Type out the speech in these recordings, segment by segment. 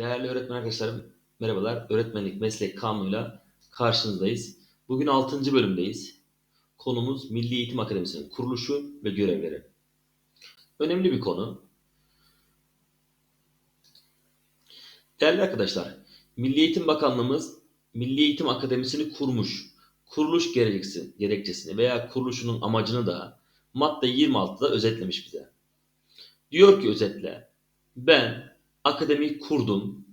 Değerli öğretmen arkadaşlarım, merhabalar. Öğretmenlik meslek kanunuyla karşınızdayız. Bugün 6. bölümdeyiz. Konumuz Milli Eğitim Akademisi'nin kuruluşu ve görevleri. Önemli bir konu. Değerli arkadaşlar, Milli Eğitim Bakanlığımız Milli Eğitim Akademisi'ni kurmuş. Kuruluş gerekçesi, gerekçesini veya kuruluşunun amacını da madde 26'da özetlemiş bize. Diyor ki özetle, ben akademiyi kurdum.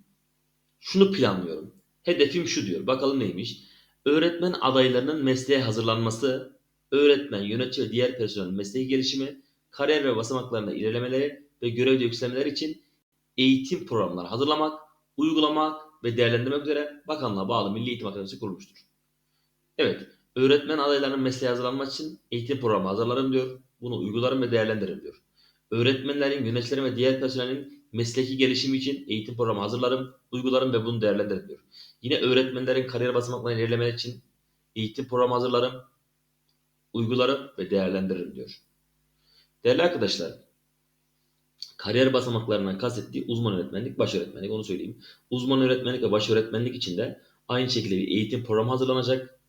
Şunu planlıyorum. Hedefim şu diyor. Bakalım neymiş? Öğretmen adaylarının mesleğe hazırlanması, öğretmen, yönetici ve diğer personelin mesleği gelişimi, kariyer ve basamaklarında ilerlemeleri ve görevde yükselmeler için eğitim programları hazırlamak, uygulamak ve değerlendirmek üzere bakanlığa bağlı Milli Eğitim Akademisi kurulmuştur. Evet, öğretmen adaylarının mesleğe hazırlanmak için eğitim programı hazırlarım diyor. Bunu uygularım ve değerlendiririm diyor. Öğretmenlerin, yöneticilerin ve diğer personelin mesleki gelişimi için eğitim programı hazırlarım, uygularım ve bunu değerlendiririm diyor. Yine öğretmenlerin kariyer basamaklarını ilerlemeleri için eğitim programı hazırlarım, uygularım ve değerlendiririm diyor. Değerli arkadaşlar, kariyer basamaklarından kastettiği uzman öğretmenlik, baş öğretmenlik onu söyleyeyim. Uzman öğretmenlik ve baş öğretmenlik için de aynı şekilde bir eğitim programı hazırlanacak.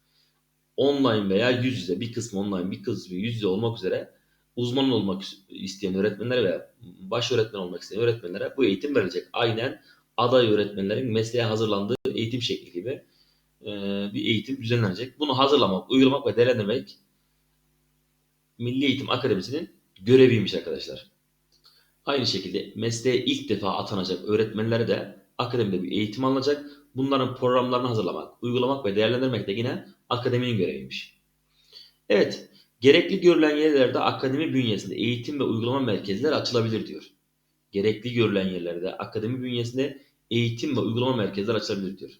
Online veya yüz yüze bir kısmı online bir kısmı yüz yüze olmak üzere uzman olmak isteyen öğretmenlere ve baş öğretmen olmak isteyen öğretmenlere bu eğitim verilecek. Aynen aday öğretmenlerin mesleğe hazırlandığı eğitim şekli gibi e, bir eğitim düzenlenecek. Bunu hazırlamak, uygulamak ve değerlendirmek Milli Eğitim Akademisi'nin göreviymiş arkadaşlar. Aynı şekilde mesleğe ilk defa atanacak öğretmenlere de akademide bir eğitim alınacak. Bunların programlarını hazırlamak, uygulamak ve değerlendirmek de yine akademinin göreviymiş. Evet, gerekli görülen yerlerde akademi bünyesinde eğitim ve uygulama merkezleri açılabilir diyor. Gerekli görülen yerlerde akademi bünyesinde eğitim ve uygulama merkezleri açılabilir diyor.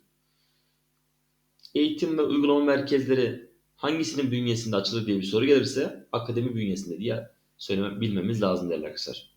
Eğitim ve uygulama merkezleri hangisinin bünyesinde açılır diye bir soru gelirse akademi bünyesinde diye söylemem, bilmemiz lazım değerli arkadaşlar.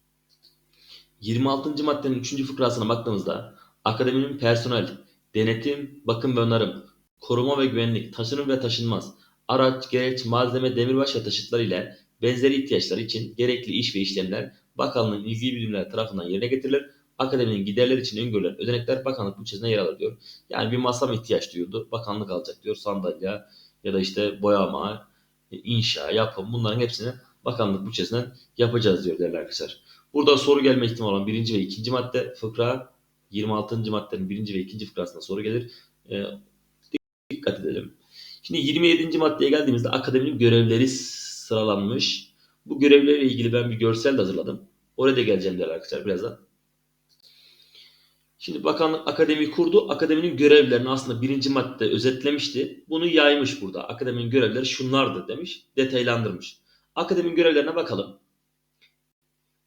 26. maddenin 3. fıkrasına baktığımızda akademinin personel, denetim, bakım ve onarım, koruma ve güvenlik, taşınım ve taşınmaz, araç, gereç, malzeme, demirbaş ve taşıtlar ile benzeri ihtiyaçlar için gerekli iş ve işlemler bakanlığın ilgili birimler tarafından yerine getirilir. Akademinin giderleri için öngörülen ödenekler bakanlık bütçesine yer alır diyor. Yani bir masa mı ihtiyaç duyuldu? Bakanlık alacak diyor. Sandalye ya da işte boyama, inşa, yapım bunların hepsini bakanlık bütçesinden yapacağız diyor değerli arkadaşlar. Burada soru gelme ihtimali olan birinci ve ikinci madde fıkra 26. maddenin birinci ve ikinci fıkrasında soru gelir. E, dikkat edelim. Şimdi 27. maddeye geldiğimizde akademinin görevleri sıralanmış. Bu görevlerle ilgili ben bir görsel de hazırladım. Oraya da geleceğim arkadaşlar birazdan. Şimdi bakanlık akademi kurdu. Akademinin görevlerini aslında birinci madde özetlemişti. Bunu yaymış burada. Akademinin görevleri şunlardır demiş. Detaylandırmış. Akademinin görevlerine bakalım.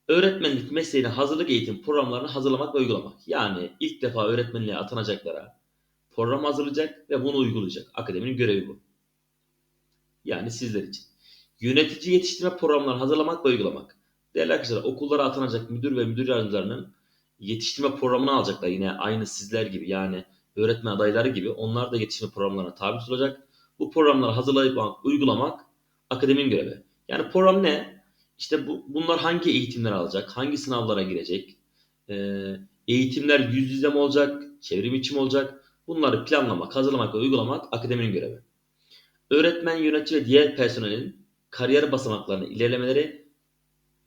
Öğretmenlik mesleğine hazırlık eğitim programlarını hazırlamak ve uygulamak. Yani ilk defa öğretmenliğe atanacaklara program hazırlayacak ve bunu uygulayacak. Akademinin görevi bu. Yani sizler için. Yönetici yetiştirme programlarını hazırlamak ve uygulamak. Değerli arkadaşlar okullara atanacak müdür ve müdür yardımcılarının yetiştirme programını alacaklar. Yine aynı sizler gibi yani öğretmen adayları gibi onlar da yetiştirme programlarına tabi tutulacak. Bu programları hazırlayıp uygulamak akademinin görevi. Yani program ne? İşte bu, bunlar hangi eğitimler alacak? Hangi sınavlara girecek? Ee, eğitimler yüz yüze mi olacak? Çevrim içi mi olacak? Bunları planlamak, hazırlamak ve uygulamak akademinin görevi. Öğretmen, yönetici ve diğer personelin kariyer basamaklarını ilerlemeleri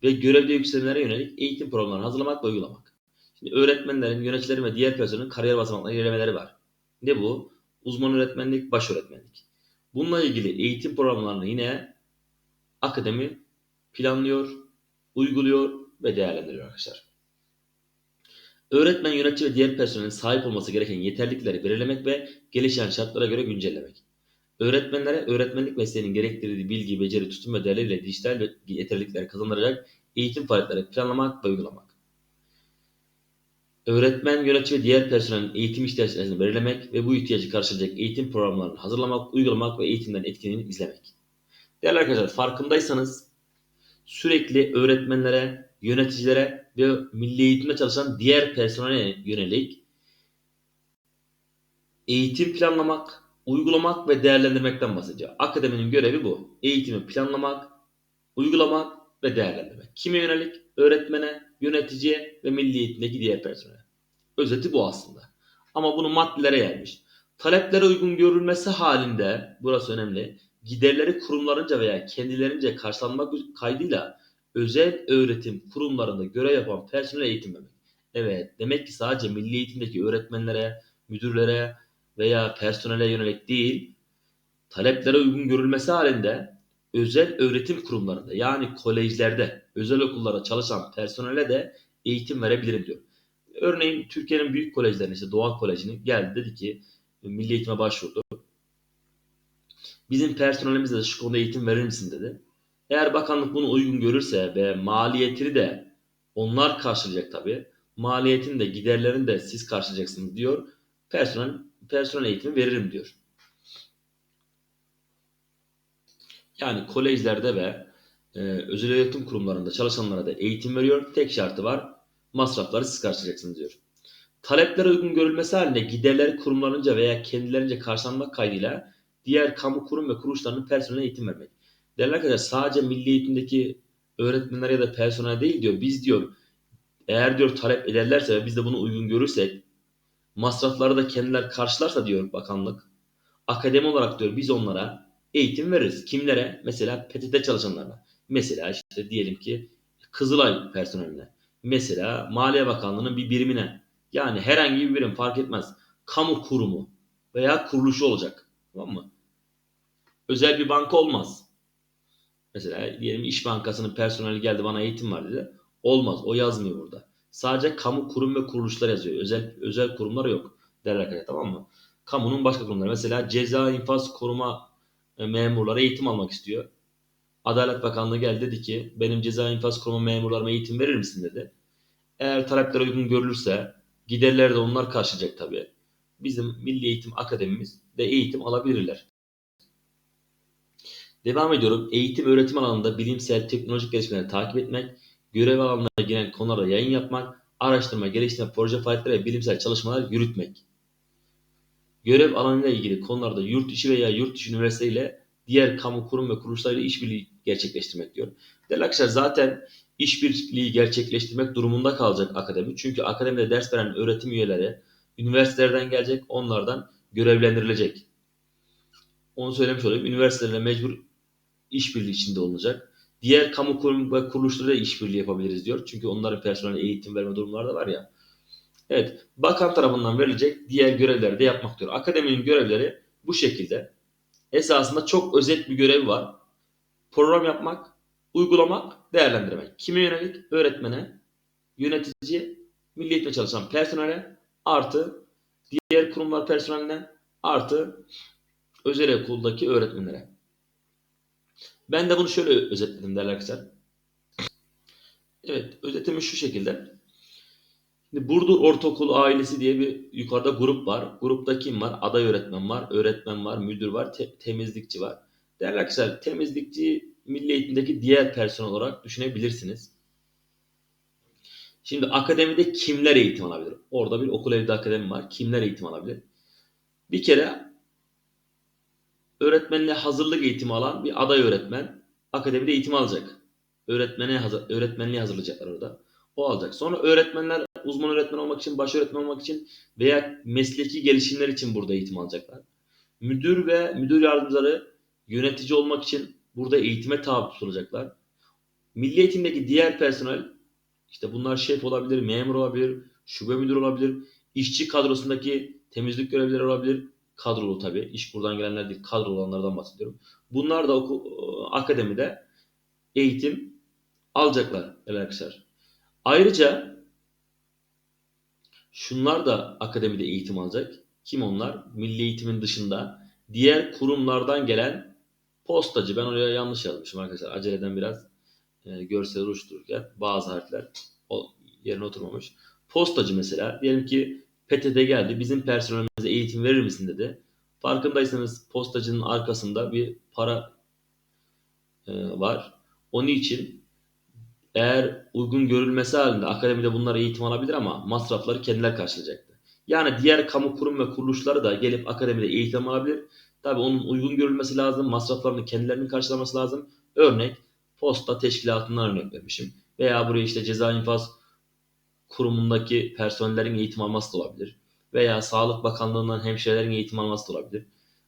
ve görevde yükselmelere yönelik eğitim programlarını hazırlamak ve uygulamak. Şimdi öğretmenlerin, yöneticilerin ve diğer personelin kariyer basamaklarını ilerlemeleri var. Ne bu? Uzman öğretmenlik, baş öğretmenlik. Bununla ilgili eğitim programlarını yine akademi planlıyor, uyguluyor ve değerlendiriyor arkadaşlar. Öğretmen, yönetici ve diğer personelin sahip olması gereken yeterlilikleri belirlemek ve gelişen şartlara göre güncellemek. Öğretmenlere öğretmenlik mesleğinin gerektirdiği bilgi, beceri, tutum ve değerleriyle dijital yeterlilikler kazandıracak eğitim faaliyetleri planlamak ve uygulamak. Öğretmen, yönetici ve diğer personelin eğitim ihtiyaçlarını belirlemek ve bu ihtiyacı karşılayacak eğitim programlarını hazırlamak, uygulamak ve eğitimlerin etkinliğini izlemek. Değerli arkadaşlar farkındaysanız sürekli öğretmenlere, yöneticilere ve milli eğitimde çalışan diğer personele yönelik eğitim planlamak, uygulamak ve değerlendirmekten bahsediyor. Akademinin görevi bu. Eğitimi planlamak, uygulamak ve değerlendirmek. Kime yönelik? Öğretmene, yöneticiye ve milli eğitimdeki diğer personele. Özeti bu aslında. Ama bunu maddelere yaymış. Taleplere uygun görülmesi halinde, burası önemli, giderleri kurumlarınca veya kendilerince karşılanmak kaydıyla özel öğretim kurumlarında görev yapan personel eğitim vermek. Evet, demek ki sadece milli eğitimdeki öğretmenlere, müdürlere veya personele yönelik değil, taleplere uygun görülmesi halinde özel öğretim kurumlarında yani kolejlerde, özel okullarda çalışan personele de eğitim verebilirim diyor. Örneğin Türkiye'nin büyük kolejlerine işte Doğa Koleji'ni geldi dedi ki milli eğitime başvurdu. Bizim personelimize de şu konuda eğitim verir misin dedi. Eğer bakanlık bunu uygun görürse ve maliyetini de onlar karşılayacak tabii. Maliyetini de giderlerini de siz karşılayacaksınız diyor. Personel, personel eğitimi veririm diyor. Yani kolejlerde ve e, özel öğretim kurumlarında çalışanlara da eğitim veriyor. Tek şartı var. Masrafları siz karşılayacaksınız diyor. Taleplere uygun görülmesi halinde giderleri kurumlarınca veya kendilerince karşılanmak kaydıyla diğer kamu kurum ve kuruluşlarının personeline eğitim vermek. Değerli kadar sadece milli eğitimdeki öğretmenler ya da personel değil diyor. Biz diyor eğer diyor talep ederlerse ve biz de bunu uygun görürsek masrafları da kendiler karşılarsa diyor bakanlık. Akademi olarak diyor biz onlara eğitim veririz. Kimlere? Mesela PTT çalışanlarına. Mesela işte diyelim ki Kızılay personeline. Mesela Maliye Bakanlığı'nın bir birimine. Yani herhangi bir birim fark etmez. Kamu kurumu veya kuruluşu olacak. Tamam mı? Özel bir banka olmaz. Mesela diyelim İş Bankası'nın personeli geldi bana eğitim var dedi. Olmaz. O yazmıyor burada. Sadece kamu kurum ve kuruluşlar yazıyor. Özel özel kurumlar yok. Derler arkadaşlar tamam mı? Kamunun başka kurumları. Mesela ceza infaz koruma e, memurları eğitim almak istiyor. Adalet Bakanlığı geldi dedi ki benim ceza infaz koruma memurlarıma eğitim verir misin dedi. Eğer talepler uygun görülürse giderleri de onlar karşılayacak tabii. Bizim Milli Eğitim Akademimiz de eğitim alabilirler. Devam ediyorum. Eğitim öğretim alanında bilimsel teknolojik gelişmeleri takip etmek, görev alanlarına giren konularda yayın yapmak, araştırma, geliştirme, proje faaliyetleri ve bilimsel çalışmalar yürütmek. Görev alanıyla ilgili konularda yurt içi veya yurt dışı üniversiteyle diğer kamu kurum ve kuruluşlarıyla işbirliği gerçekleştirmek diyor. Değerli arkadaşlar zaten işbirliği gerçekleştirmek durumunda kalacak akademi. Çünkü akademide ders veren öğretim üyeleri üniversitelerden gelecek, onlardan görevlendirilecek. Onu söylemiş olayım. Üniversitelerle mecbur işbirliği içinde olacak. Diğer kamu kurum ve kuruluşlarıyla işbirliği yapabiliriz diyor. Çünkü onların personel eğitim verme durumları da var ya. Evet, bakan tarafından verilecek diğer görevleri de yapmak diyor. Akademinin görevleri bu şekilde. Esasında çok özet bir görev var. Program yapmak, uygulamak, değerlendirmek. Kime yönelik? Öğretmene, yönetici, milli eğitimde çalışan personele, artı diğer kurumlar personeline, artı özel okuldaki öğretmenlere. Ben de bunu şöyle özetledim değerli arkadaşlar. Evet, özetimiz şu şekilde. Şimdi Burdur Ortaokul Ailesi diye bir yukarıda grup var. Grupta kim var? Aday öğretmen var, öğretmen var, müdür var, te- temizlikçi var. Değerli arkadaşlar, temizlikçi milli eğitimdeki diğer personel olarak düşünebilirsiniz. Şimdi akademide kimler eğitim alabilir? Orada bir okul evde akademi var. Kimler eğitim alabilir? Bir kere öğretmenliğe hazırlık eğitimi alan bir aday öğretmen akademide eğitim alacak. Öğretmene hazır, öğretmenliğe hazırlayacaklar orada. O alacak. Sonra öğretmenler uzman öğretmen olmak için, baş öğretmen olmak için veya mesleki gelişimler için burada eğitim alacaklar. Müdür ve müdür yardımcıları yönetici olmak için burada eğitime tabi tutulacaklar. Milli eğitimdeki diğer personel işte bunlar şef olabilir, memur olabilir, şube müdür olabilir, işçi kadrosundaki temizlik görevlileri olabilir. Kadrolu tabii. İş buradan gelenler değil, kadrolu olanlardan bahsediyorum. Bunlar da okul, akademide eğitim alacaklar arkadaşlar. Ayrıca şunlar da akademide eğitim alacak. Kim onlar? Milli eğitimin dışında diğer kurumlardan gelen postacı. Ben oraya yanlış yazmışım arkadaşlar. Aceleden biraz e, görsel oluştururken bazı harfler o, yerine oturmamış. Postacı mesela. Diyelim ki PTT geldi. Bizim personelimize eğitim verir misin dedi. Farkındaysanız postacının arkasında bir para e, var. Onun için eğer uygun görülmesi halinde akademide bunlar eğitim alabilir ama masrafları kendiler karşılayacaktır. Yani diğer kamu kurum ve kuruluşları da gelip akademide eğitim alabilir. Tabii onun uygun görülmesi lazım. Masraflarını kendilerinin karşılaması lazım. Örnek posta teşkilatından örnek vermişim. Veya buraya işte ceza infaz kurumundaki personellerin eğitim alması da olabilir. Veya Sağlık Bakanlığı'ndan hemşirelerin eğitim alması da olabilir.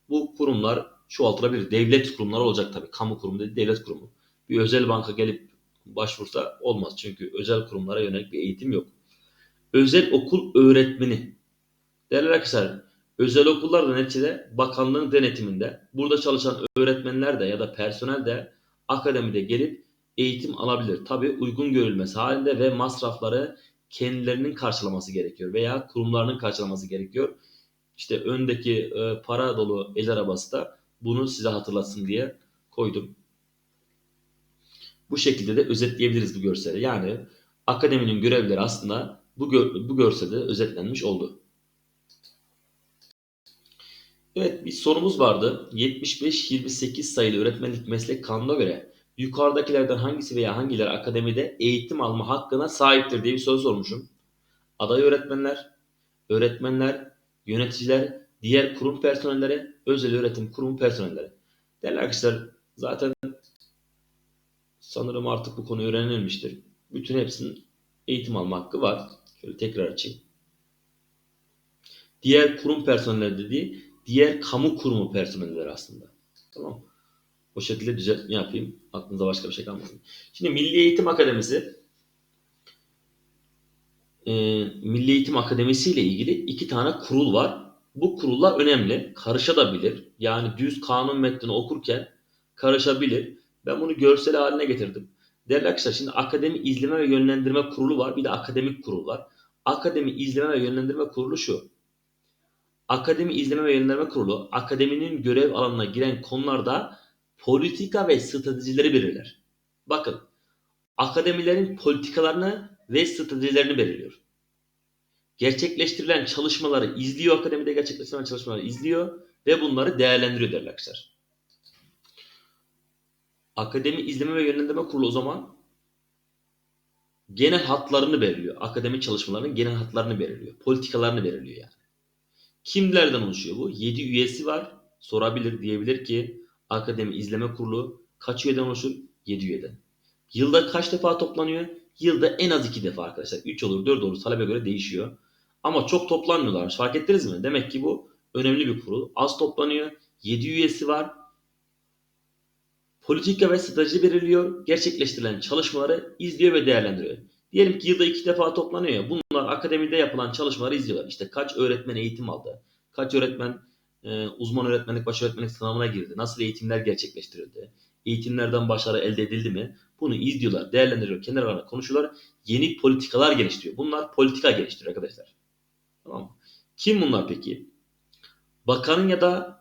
Bu kurumlar çoğaltılabilir. Devlet kurumları olacak tabii. Kamu kurumu değil, devlet kurumu. Bir özel banka gelip başvursa olmaz. Çünkü özel kurumlara yönelik bir eğitim yok. Özel okul öğretmeni. Değerli arkadaşlar, özel okullar da neticede bakanlığın denetiminde burada çalışan öğretmenler de ya da personel de akademide gelip eğitim alabilir. Tabii uygun görülmesi halinde ve masrafları kendilerinin karşılaması gerekiyor veya kurumlarının karşılaması gerekiyor. İşte öndeki e, para dolu el arabası da bunu size hatırlatsın diye koydum. Bu şekilde de özetleyebiliriz bu görseli. Yani akademinin görevleri aslında bu, gö- bu görselde özetlenmiş oldu. Evet bir sorumuz vardı. 75-28 sayılı öğretmenlik meslek kanuna göre yukarıdakilerden hangisi veya hangileri akademide eğitim alma hakkına sahiptir diye bir soru sormuşum. Aday öğretmenler, öğretmenler, yöneticiler, diğer kurum personelleri, özel öğretim kurum personelleri. Değerli arkadaşlar zaten sanırım artık bu konu öğrenilmiştir. Bütün hepsinin eğitim alma hakkı var. Şöyle tekrar açayım. Diğer kurum personelleri dediği diğer kamu kurumu personelleri aslında. Tamam O şekilde düzeltme yapayım. Aklınıza başka bir şey kalmasın. Şimdi Milli Eğitim Akademisi e, Milli Eğitim Akademisi ile ilgili iki tane kurul var. Bu kurullar önemli. Karışabilir. Yani düz kanun metnini okurken karışabilir. Ben bunu görsel haline getirdim. Değerli arkadaşlar şimdi Akademi İzleme ve Yönlendirme Kurulu var. Bir de Akademik Kurul var. Akademi İzleme ve Yönlendirme Kurulu şu. Akademi İzleme ve Yönlendirme Kurulu akademinin görev alanına giren konularda politika ve stratejileri belirler. Bakın akademilerin politikalarını ve stratejilerini belirliyor. Gerçekleştirilen çalışmaları izliyor, akademide gerçekleştirilen çalışmaları izliyor ve bunları değerlendiriyor değerli arkadaşlar. Akademi İzleme ve Yönlendirme Kurulu o zaman genel hatlarını belirliyor. Akademi çalışmalarının genel hatlarını belirliyor. Politikalarını belirliyor yani. Kimlerden oluşuyor bu? 7 üyesi var. Sorabilir diyebilir ki Akademi İzleme Kurulu kaç üyeden oluşur? 7 üyeden. Yılda kaç defa toplanıyor? Yılda en az 2 defa arkadaşlar. 3 olur 4 olur talebe göre değişiyor. Ama çok toplanmıyorlar. Fark ettiniz mi? Demek ki bu önemli bir kurul. Az toplanıyor. 7 üyesi var. Politika ve strateji belirliyor. Gerçekleştirilen çalışmaları izliyor ve değerlendiriyor. Diyelim ki yılda iki defa toplanıyor ya. Bunlar akademide yapılan çalışmaları izliyorlar. İşte kaç öğretmen eğitim aldı? Kaç öğretmen e, uzman öğretmenlik, baş öğretmenlik sınavına girdi? Nasıl eğitimler gerçekleştirildi? Eğitimlerden başarı elde edildi mi? Bunu izliyorlar, değerlendiriyor, kendi aralarında konuşuyorlar. Yeni politikalar geliştiriyor. Bunlar politika geliştiriyor arkadaşlar. Tamam mı? Kim bunlar peki? Bakanın ya da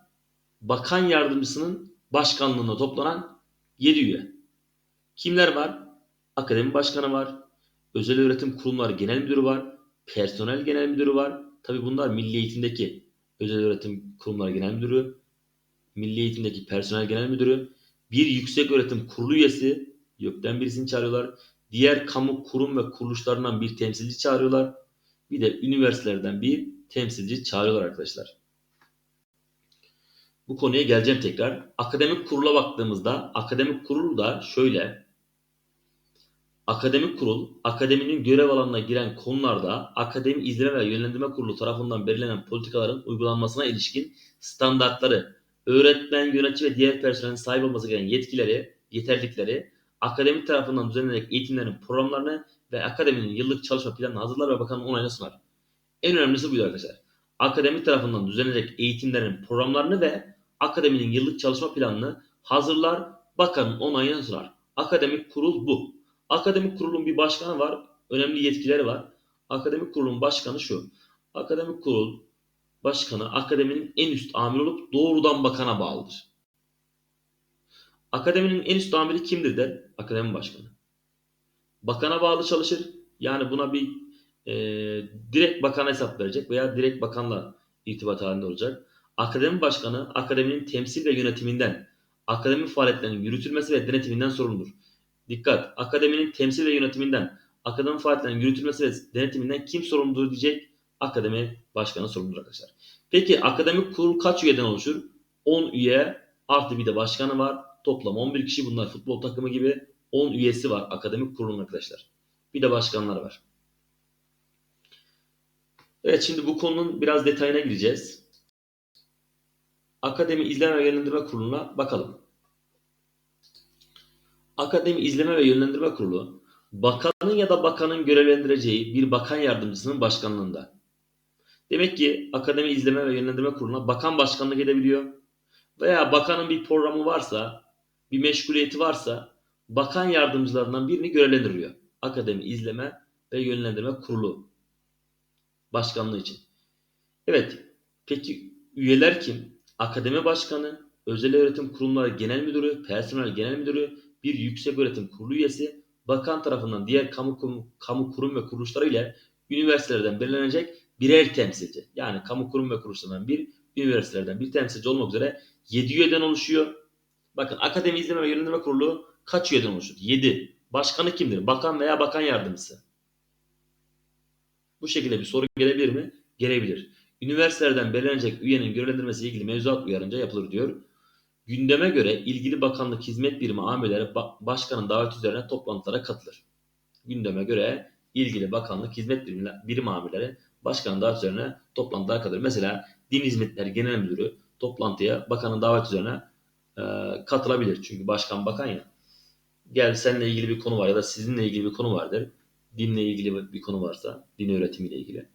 bakan yardımcısının başkanlığında toplanan 7 üye. Kimler var? Akademi başkanı var. Özel öğretim kurumları genel müdürü var. Personel genel müdürü var. Tabi bunlar milli eğitimdeki özel öğretim kurumları genel müdürü. Milli eğitimdeki personel genel müdürü. Bir yüksek öğretim kurulu üyesi. Gökten birisini çağırıyorlar. Diğer kamu kurum ve kuruluşlarından bir temsilci çağırıyorlar. Bir de üniversitelerden bir temsilci çağırıyorlar arkadaşlar. Bu konuya geleceğim tekrar. Akademik kurula baktığımızda akademik kurul da şöyle Akademik kurul, akademinin görev alanına giren konularda akademi izleme ve yönlendirme kurulu tarafından belirlenen politikaların uygulanmasına ilişkin standartları, öğretmen, yönetici ve diğer personelin sahip olması gereken yetkileri, yeterlilikleri, akademik tarafından düzenlenerek eğitimlerin programlarını ve akademinin yıllık çalışma planını hazırlar ve bakanın onayına sunar. En önemlisi buydu arkadaşlar. Akademik tarafından düzenlenecek eğitimlerin programlarını ve akademinin yıllık çalışma planını hazırlar, bakanın onayına sunar. Akademik kurul bu. Akademik kurulun bir başkanı var. Önemli yetkileri var. Akademik kurulun başkanı şu. Akademik kurul başkanı akademinin en üst amiri olup doğrudan bakana bağlıdır. Akademinin en üst amiri kimdir der? Akademi başkanı. Bakana bağlı çalışır. Yani buna bir e, direkt bakana hesap verecek veya direkt bakanla irtibat halinde olacak. Akademi başkanı akademinin temsil ve yönetiminden, akademi faaliyetlerinin yürütülmesi ve denetiminden sorumludur. Dikkat! Akademinin temsil ve yönetiminden, akademi faaliyetlerinin yürütülmesi ve denetiminden kim sorumludur diyecek? Akademi başkanı sorumludur arkadaşlar. Peki akademik kurul kaç üyeden oluşur? 10 üye artı bir de başkanı var. Toplam 11 kişi bunlar futbol takımı gibi 10 üyesi var akademik kurulun arkadaşlar. Bir de başkanlar var. Evet şimdi bu konunun biraz detayına gireceğiz. Akademi İzleme ve Yönlendirme Kurulu'na bakalım. Akademi İzleme ve Yönlendirme Kurulu, bakanın ya da bakanın görevlendireceği bir bakan yardımcısının başkanlığında. Demek ki Akademi İzleme ve Yönlendirme Kurulu'na bakan başkanlık edebiliyor. Veya bakanın bir programı varsa, bir meşguliyeti varsa bakan yardımcılarından birini görevlendiriyor. Akademi İzleme ve Yönlendirme Kurulu başkanlığı için. Evet, peki üyeler kim? Akademi Başkanı, Özel Öğretim Kurumları Genel Müdürü, Personel Genel Müdürü, bir yüksek öğretim kurulu üyesi, bakan tarafından diğer kamu, kamu kurum ve kuruluşları ile üniversitelerden belirlenecek birer temsilci. Yani kamu kurum ve kuruluşlarından bir, üniversitelerden bir temsilci olmak üzere 7 üyeden oluşuyor. Bakın Akademi İzleme ve Yönlendirme Kurulu kaç üyeden oluşur? 7. Başkanı kimdir? Bakan veya bakan yardımcısı. Bu şekilde bir soru gelebilir mi? Gelebilir. Üniversitelerden belirlenecek üyenin görevlendirmesi ilgili mevzuat uyarınca yapılır diyor. Gündeme göre ilgili bakanlık hizmet birimi amirleri ba- başkanın daveti üzerine toplantılara katılır. Gündeme göre ilgili bakanlık hizmet birimi, birim amirleri başkanın daveti üzerine toplantılara katılır. Mesela Din Hizmetleri Genel Müdürü toplantıya bakanın daveti üzerine e, katılabilir. Çünkü başkan bakan ya. Gel seninle ilgili bir konu var ya da sizinle ilgili bir konu vardır. Dinle ilgili bir konu varsa, din öğretimiyle ilgili.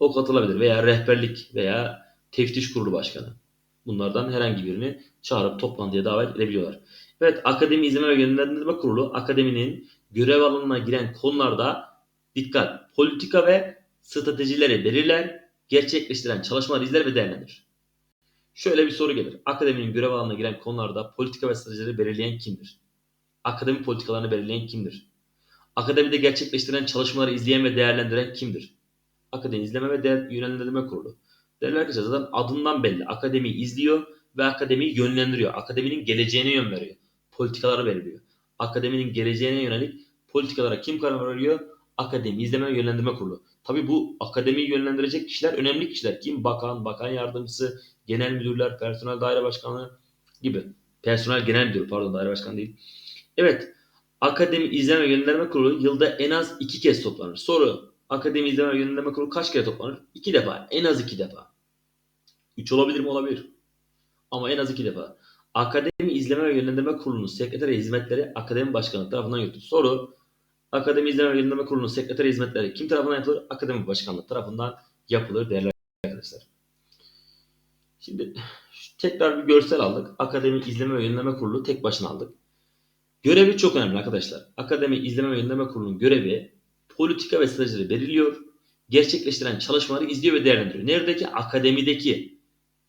O katılabilir veya rehberlik veya teftiş kurulu başkanı. Bunlardan herhangi birini çağırıp toplantıya davet edebiliyorlar. Evet, Akademi İzleme ve Yönlendirme Kurulu akademinin görev alanına giren konularda dikkat, politika ve stratejileri belirler, gerçekleştiren çalışmaları izler ve değerlendirir. Şöyle bir soru gelir. Akademinin görev alanına giren konularda politika ve stratejileri belirleyen kimdir? Akademi politikalarını belirleyen kimdir? Akademide gerçekleştirilen çalışmaları izleyen ve değerlendiren kimdir? Akademi İzleme ve Değer Yönlendirme Kurulu. Değerli arkadaşlar zaten adından belli. Akademi izliyor ve akademiyi yönlendiriyor. Akademinin geleceğine yön veriyor. Politikaları belirliyor. Akademinin geleceğine yönelik politikalara kim karar veriyor? Akademi İzleme ve Yönlendirme Kurulu. Tabi bu akademiyi yönlendirecek kişiler önemli kişiler. Kim? Bakan, bakan yardımcısı, genel müdürler, personel daire başkanı gibi. Personel genel müdürü pardon daire başkanı değil. Evet. Akademi İzleme ve Yönlendirme Kurulu yılda en az iki kez toplanır. Soru. Akademi İzleme ve Yönlendirme Kurulu kaç kere toplanır? İki defa. En az iki defa. Üç olabilir mi? Olabilir. Ama en az iki defa. Akademi İzleme ve Yönlendirme Kurulu'nun sekreteri hizmetleri akademi başkanı tarafından yürütülür. Soru. Akademi İzleme ve Yönlendirme Kurulu'nun sekreteri hizmetleri kim tarafından yapılır? Akademi başkanlığı tarafından yapılır değerli arkadaşlar. Şimdi tekrar bir görsel aldık. Akademi İzleme ve Yönlendirme Kurulu tek başına aldık. Görevi çok önemli arkadaşlar. Akademi İzleme ve Yönlendirme Kurulu'nun görevi politika ve stratejileri belirliyor. Gerçekleştiren çalışmaları izliyor ve değerlendiriyor. Neredeki? Akademideki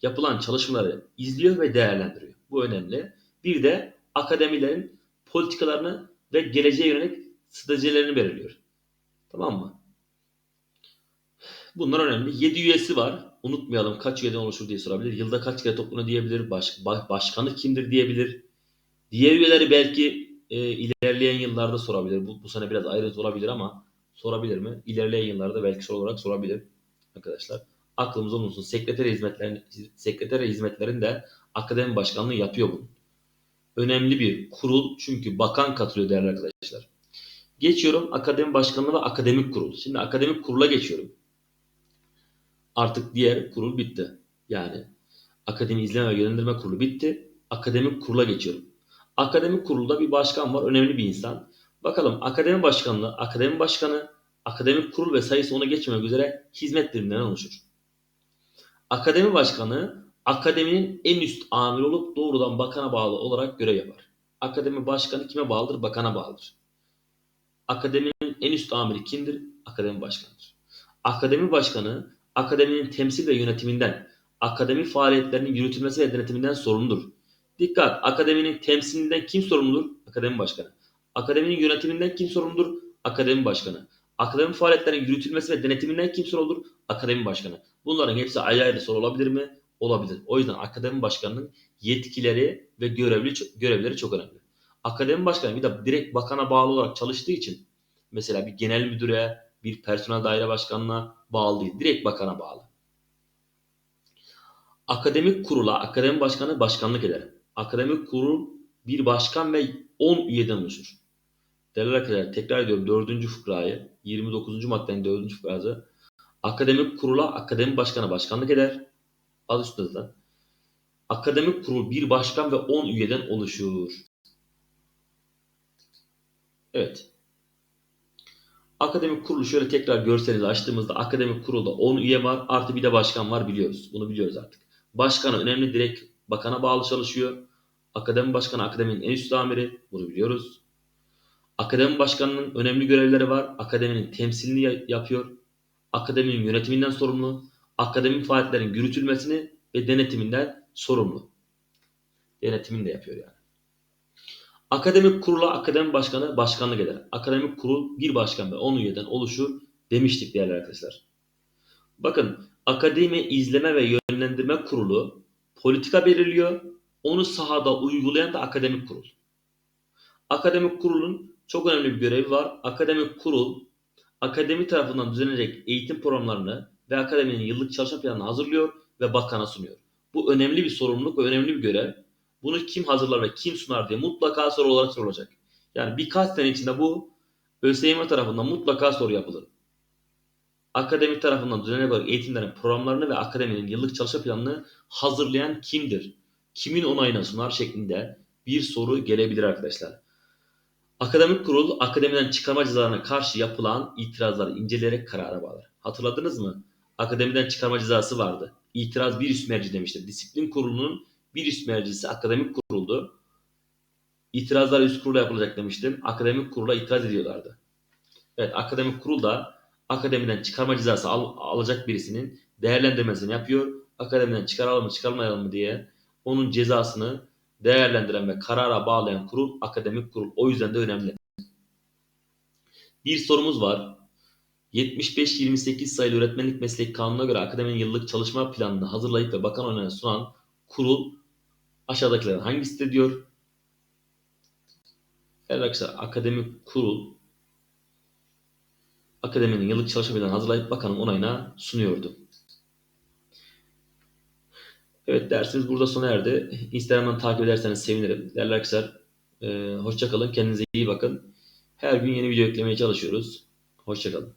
yapılan çalışmaları izliyor ve değerlendiriyor. Bu önemli. Bir de akademilerin politikalarını ve geleceğe yönelik stratejilerini belirliyor. Tamam mı? Bunlar önemli. 7 üyesi var. Unutmayalım kaç üyeden oluşur diye sorabilir. Yılda kaç kere toplanır diyebilir. Baş, ba- başkanı kimdir diyebilir. Diğer üyeleri belki e, ilerleyen yıllarda sorabilir. Bu, bu sene biraz ayrıntı olabilir ama sorabilir mi? İlerleyen yıllarda belki soru olarak sorabilir arkadaşlar. Aklımızda bulunsun. Sekreter hizmetlerin sekreter hizmetlerin de akademi başkanlığı yapıyor bunu. Önemli bir kurul çünkü bakan katılıyor değerli arkadaşlar. Geçiyorum akademi başkanlığı ve akademik kurul. Şimdi akademik kurula geçiyorum. Artık diğer kurul bitti. Yani akademi izleme ve yönlendirme kurulu bitti. Akademik kurula geçiyorum. Akademik kurulda bir başkan var. Önemli bir insan. Bakalım akademi başkanlığı, akademi başkanı, akademik kurul ve sayısı ona geçmemek üzere hizmet birimlerinden oluşur. Akademi başkanı akademinin en üst amiri olup doğrudan bakana bağlı olarak görev yapar. Akademi başkanı kime bağlıdır? Bakana bağlıdır. Akademinin en üst amiri kimdir? Akademi başkanıdır. Akademi başkanı akademinin temsil ve yönetiminden, akademi faaliyetlerinin yürütülmesi ve denetiminden sorumludur. Dikkat! Akademinin temsilinden kim sorumludur? Akademi başkanı. Akademinin yönetiminden kim sorumludur? Akademi başkanı. Akademi faaliyetlerinin yürütülmesi ve denetiminden kim sorumludur? Akademi başkanı. Bunların hepsi ayrı ayrı soru olabilir mi? Olabilir. O yüzden akademi başkanının yetkileri ve görevli, görevleri çok önemli. Akademi başkanı bir de direkt bakana bağlı olarak çalıştığı için mesela bir genel müdüre, bir personel daire başkanına bağlı değil. Direkt bakana bağlı. Akademik kurula akademi başkanı başkanlık eder. Akademik kurul bir başkan ve 10 üyeden oluşur. Değerli arkadaşlar tekrar ediyorum 4. fıkrayı 29. maddenin 4. fıkrası. Akademik kurula akademi başkanı başkanlık eder. Adı üstünde zaten. Akademik kurul bir başkan ve 10 üyeden oluşur. Evet. Akademik kurulu şöyle tekrar görselini açtığımızda akademik kurulda 10 üye var artı bir de başkan var biliyoruz. Bunu biliyoruz artık. Başkanı önemli direkt bakana bağlı çalışıyor. Akademi başkanı akademinin en üst amiri. Bunu biliyoruz. Akademi başkanının önemli görevleri var. Akademinin temsilini ya- yapıyor. Akademinin yönetiminden sorumlu. Akademik faaliyetlerin yürütülmesini ve denetiminden sorumlu. Denetimini de yapıyor yani. Akademik kurula akademi başkanı başkanlık eder. Akademik kurul bir başkan ve 10 üyeden oluşur demiştik değerli arkadaşlar. Bakın akademi izleme ve yönlendirme kurulu politika belirliyor. Onu sahada uygulayan da akademik kurul. Akademik kurulun çok önemli bir görevi var. Akademik kurul akademi tarafından düzenlenecek eğitim programlarını ve akademinin yıllık çalışma planını hazırlıyor ve bakana sunuyor. Bu önemli bir sorumluluk ve önemli bir görev. Bunu kim hazırlar ve kim sunar diye mutlaka soru olarak sorulacak. Yani birkaç sene içinde bu ÖSYM tarafından mutlaka soru yapılır. Akademi tarafından düzenli olarak eğitimlerin programlarını ve akademinin yıllık çalışma planını hazırlayan kimdir? Kimin onayına sunar şeklinde bir soru gelebilir arkadaşlar. Akademik kurul akademiden çıkarma cezalarına karşı yapılan itirazları inceleyerek karara bağlar. Hatırladınız mı? Akademiden çıkarma cezası vardı. İtiraz bir üst merci demiştir. Disiplin kurulunun bir üst mercisi akademik kuruldu. İtirazlar üst kurula yapılacak demiştim. Akademik kurula itiraz ediyorlardı. Evet akademik kurul da akademiden çıkarma cezası al- alacak birisinin değerlendirmesini yapıyor. Akademiden çıkaralım mı çıkarmayalım mı diye onun cezasını değerlendiren ve karara bağlayan kurul akademik kurul. O yüzden de önemli. Bir sorumuz var. 75-28 sayılı öğretmenlik meslek kanununa göre akademinin yıllık çalışma planını hazırlayıp ve bakan onayına sunan kurul aşağıdakilerden hangisidir diyor. Evet arkadaşlar akademik kurul akademinin yıllık çalışma planını hazırlayıp bakanın onayına sunuyordu. Evet dersimiz burada sona erdi. Instagram'dan takip ederseniz sevinirim. Değerli arkadaşlar e, hoşça kalın. Kendinize iyi bakın. Her gün yeni video eklemeye çalışıyoruz. Hoşça kalın.